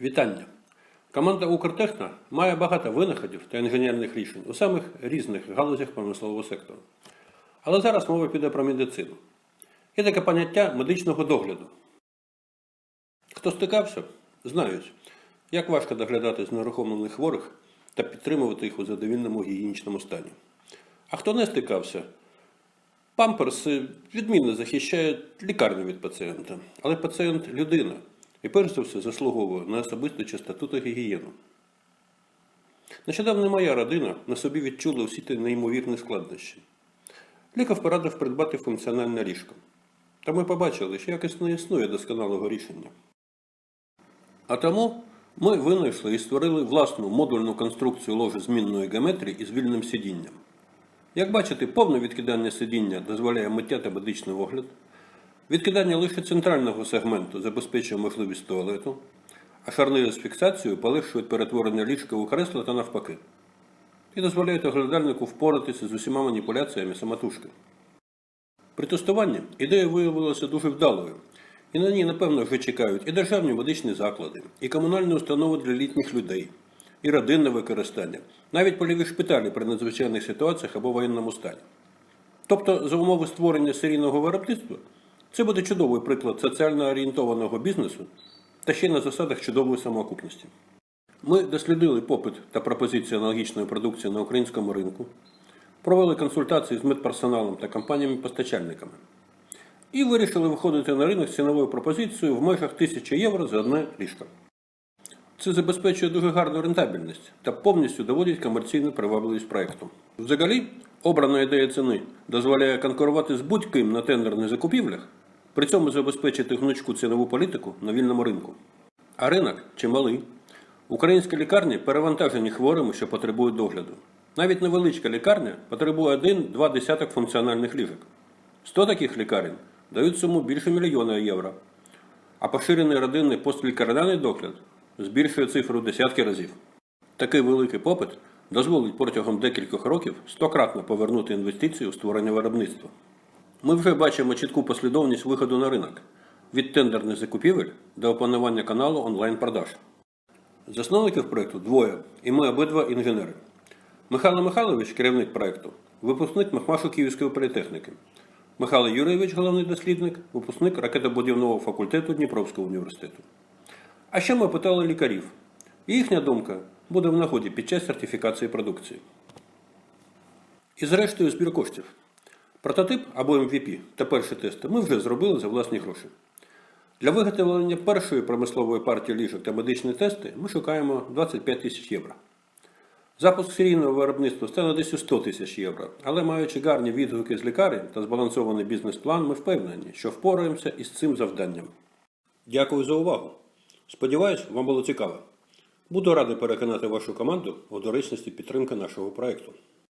Вітання! Команда Укртехна має багато винаходів та інженерних рішень у самих різних галузях промислового сектору. Але зараз мова піде про медицину. Є таке поняття медичного догляду. Хто стикався, знають, як важко доглядати знерухомлених хворих та підтримувати їх у задовільному гігієнічному стані. А хто не стикався, Памперси відмінно захищають лікарню від пацієнта, але пацієнт людина і перш за все заслуговує на особисту чистоту та гігієну. Нещодавно моя родина на собі відчула усі ті неймовірні складнощі. Лікар порадив придбати функціональне ліжко. Та ми побачили, що якось не існує досконалого рішення. А тому ми винайшли і створили власну модульну конструкцію ложі змінної геометрії із вільним сидінням. Як бачите, повне відкидання сидіння дозволяє миття та медичний огляд. Відкидання лише центрального сегменту забезпечує можливість туалету, а шарнири з фіксацією полегшують перетворення ліжка у кресло та навпаки. І дозволяють оглядальнику впоратися з усіма маніпуляціями самотужки. При тестуванні ідея виявилася дуже вдалою, і на ній, напевно, вже чекають і державні медичні заклади, і комунальні установи для літніх людей, і родинне використання, навіть польові шпиталі при надзвичайних ситуаціях або воєнному стані. Тобто, за умови створення серійного виробництва, це буде чудовий приклад соціально орієнтованого бізнесу та ще й на засадах чудової самоокупності. Ми дослідили попит та пропозиції аналогічної продукції на українському ринку, провели консультації з медперсоналом та компаніями-постачальниками і вирішили виходити на ринок з ціновою пропозицією в межах 1000 євро за одне ліжко. Це забезпечує дуже гарну рентабельність та повністю доводить комерційну привабливість проєкту. Взагалі, обрана ідея ціни дозволяє конкурувати з будь-ким на тендерних закупівлях, при цьому забезпечити гнучку цінову політику на вільному ринку. А ринок чималий. Українські лікарні перевантажені хворими, що потребують догляду. Навіть невеличка лікарня потребує один-два десяток функціональних ліжок. 100 таких лікарень дають суму більше мільйона євро. А поширений родинний постлікарняний догляд збільшує цифру десятки разів. Такий великий попит дозволить протягом декількох років стократно повернути інвестиції у створення виробництва. Ми вже бачимо чітку послідовність виходу на ринок від тендерних закупівель до опанування каналу онлайн-продаж. Засновників проєкту двоє, і ми обидва інженери. Михайло Михайлович, керівник проєкту, випускник Махмашу Київської політехніки. Михайло Юрійович, головний дослідник, випускник ракетобудівного факультету Дніпровського університету. А ще ми питали лікарів. І їхня думка буде в нагоді під час сертифікації продукції. І зрештою збір коштів. Прототип або MVP та перші тести ми вже зробили за власні гроші. Для виготовлення першої промислової партії ліжок та медичні тести ми шукаємо 25 тисяч євро. Запуск серійного виробництва стане десь у 100 тисяч євро, але маючи гарні відгуки з лікарень та збалансований бізнес-план, ми впевнені, що впораємося із цим завданням. Дякую за увагу. Сподіваюсь, вам було цікаво. Буду радий переконати вашу команду у доречності підтримки нашого проєкту.